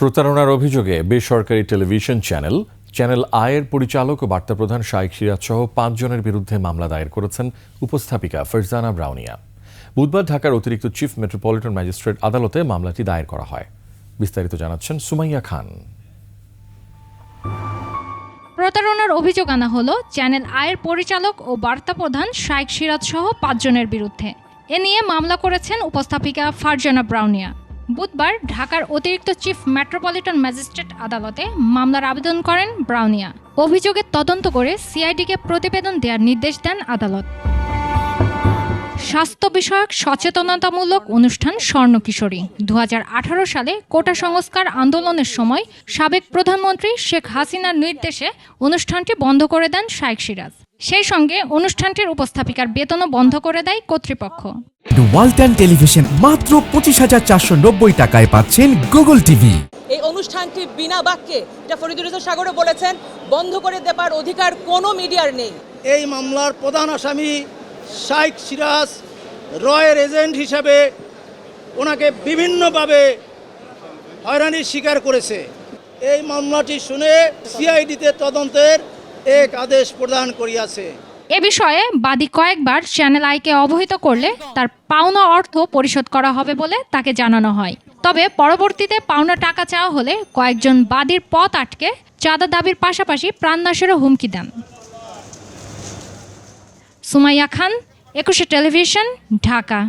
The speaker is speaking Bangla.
প্রতারণার অভিযোগে বেসরকারি টেলিভিশন চ্যানেল চ্যানেল আয়ের পরিচালক ও বার্তা প্রধান শাইক সিরাজ সহ পাঁচজনের বিরুদ্ধে মামলা দায়ের করেছেন উপস্থাপিকা ফারজানা ব্রাউনিয়া। বুধবার ঢাকার অতিরিক্ত চিফ মেট্রোপলিটন ম্যাজিস্ট্রেট আদালতে মামলাটি দায়ের করা হয়। বিস্তারিত জানাচ্ছেন সুমাইয়া খান। প্রতারণার অভিযোগ আনা হলো চ্যানেল আয়ের পরিচালক ও বার্তা প্রধান শাইক সিরাজ সহ পাঁচজনের বিরুদ্ধে। এ নিয়ে মামলা করেছেন উপস্থাপিকা ফারজানা ব্রাউনিয়া। বুধবার ঢাকার অতিরিক্ত চিফ মেট্রোপলিটন ম্যাজিস্ট্রেট আদালতে মামলার আবেদন করেন ব্রাউনিয়া। অভিযোগের তদন্ত করে সিআইডিকে প্রতিবেদন দেওয়ার নির্দেশ দেন আদালত। স্বাস্থ্য বিষয়ক সচেতনতামূলক অনুষ্ঠান স্বর্ণ কিশোরী দু সালে কোটা সংস্কার আন্দোলনের সময় সাবেক প্রধানমন্ত্রী শেখ হাসিনার নির্দেশে অনুষ্ঠানটি বন্ধ করে দেন শাইক সিরাজ। সেই সঙ্গে অনুষ্ঠানটির উপস্থাপিকার বেতনও বন্ধ করে দেয় কর্তৃপক্ষ। ওয়ালটন টেলিভিশন মাত্র পঁচিশ হাজার চারশো নব্বই টাকায় পাচ্ছেন গুগল টিভি। এই অনুষ্ঠানটি বিনা বাক্যে এটা ফরিদুর রহমান সাগরও বলেছেন বন্ধ করে দেবার অধিকার কোনো মিডিয়ার নেই। এই মামলার প্রধান আসামি শাইখ সিরাজ রয়ের এজেন্ট হিসাবে ওনাকে বিভিন্নভাবে হয়রানির শিকার করেছে। এই মামলাটি শুনে সিআইডিতে তদন্তের এক আদেশ প্রদান করিয়াছে। এ বিষয়ে বাদী কয়েকবার চ্যানেল আইকে অবহিত করলে তার পাওনা অর্থ পরিশোধ করা হবে বলে তাকে জানানো হয়। তবে পরবর্তীতে পাওনা টাকা চাওয়া হলে কয়েকজন বাদীর পথ আটকে চাঁদা দাবির পাশাপাশি প্রাণনাশেরও হুমকি দেন। সুমাইয়া খান, একুশে টেলিভিশন, ঢাকা।